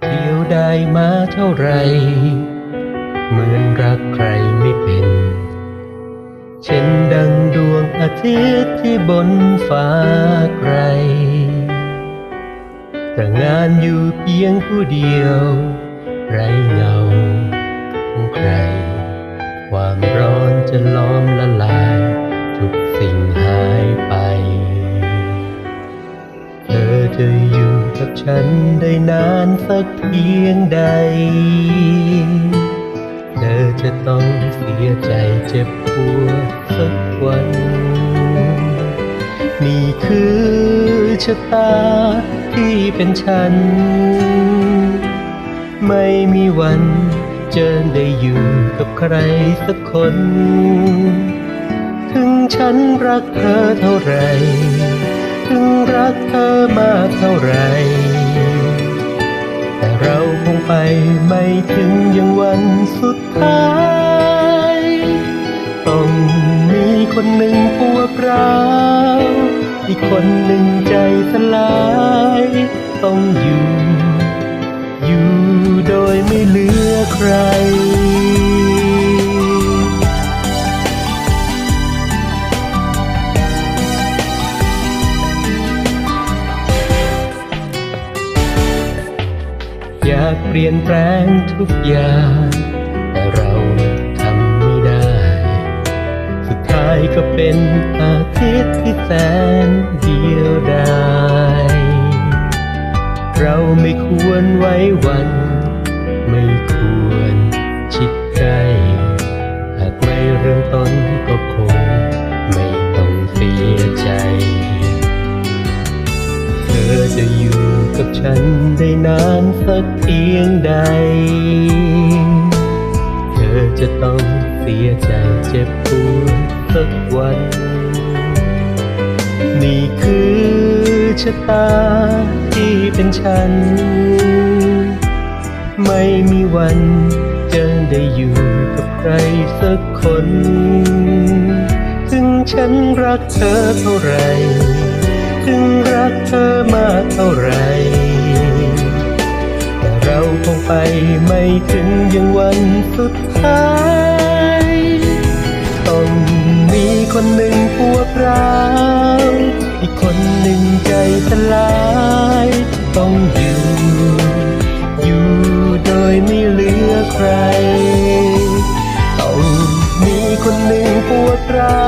เดียวได้มาเท่าไร เหมือนรักใครไม่เป็น เช่นดังดวงอาทิตย์ที่บนฟ้าไกลแต่งานอยู่เพียงผู้เดียว ไรเงาของใคร ความร้อนจะล้อม ฉันได้นานสักเพียงใด เธอจะต้องเสียใจเจ็บปวดสักวัน นี่คือชะตาที่เป็นฉัน ไม่มีวันจะได้อยู่กับใครสักคน ถึงฉันรักเธอเท่าไหรถึงรักเธอมากเท่าไหร่ ไปไม่ถึงยังวันสุดท้าย ต้องมีคนหนึ่งปวดร้าวอีกคนหนึ่งใจสลาย ต้องอยู่ อยู่โดยไม่เหลือใคร กเปลี่ยนแปลงทุกอย่าง แต่เราทำไม่ได้ สุดท้ายก็เป็นอาทิตย์ที่แสนเดียวดายเราไม่ควรไว้วัน ไม่ควรชิดใกล้หากไม่เริ่มต้น ฉันได้นานสักเพียงใด เธอจะต้องเสียใจเจ็บปวดสักวัน นี่คือชะตาที่เป็นฉัน ไม่มีวันจะได้อยู่กับใครสักคน ถึงฉันรักเธอเท่าไหรถึงรักเธอมากเท่าไร คงไปไม่ถึงยังวันสุดท้าย ต้องมีคนหนึ่งปวดร้าวอีกคนหนึ่งใจสลาย ต้องอยู่ อยู่โดยไม่เหลือใคร ต้องมีคนหนึ่งปวดร้า